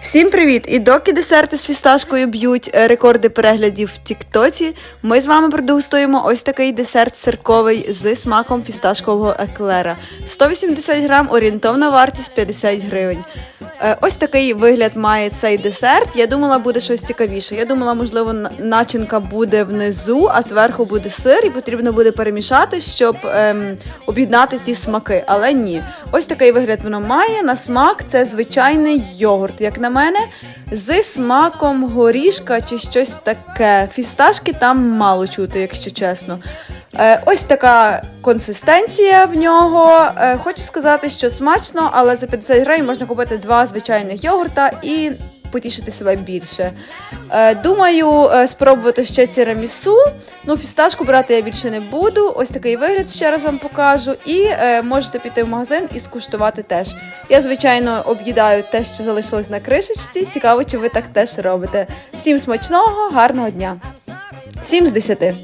Всім привіт! І доки десерти з фісташкою б'ють е, рекорди переглядів в Тіктоці, ми з вами продегустуємо ось такий десерт сирковий з смаком фісташкового еклера. 180 грам, орієнтовна вартість 50 гривень. Е, Ось такий вигляд має цей десерт. Я думала, буде щось цікавіше. Я думала, можливо, начинка буде внизу, а зверху буде сир, і потрібно буде перемішати, щоб ем, об'єднати ці смаки. Але ні. Ось такий вигляд воно має. На смак це звичайний йогурт, як на мене, з смаком горішка чи щось таке. Фісташки там мало чути, якщо чесно. Е, ось така консистенція в нього. Е, хочу сказати, що смачно, але за 50 гривень можна купити два звичайних йогурта і потішити себе більше. Е, думаю, е, спробувати ще тірамісу. Ну, фісташку брати я більше не буду. Ось такий вигляд ще раз вам покажу. І е, можете піти в магазин і скуштувати теж. Я, звичайно, об'їдаю те, що залишилось на кришечці. Цікаво, чи ви так теж робите. Всім смачного, гарного дня! 7 з 10.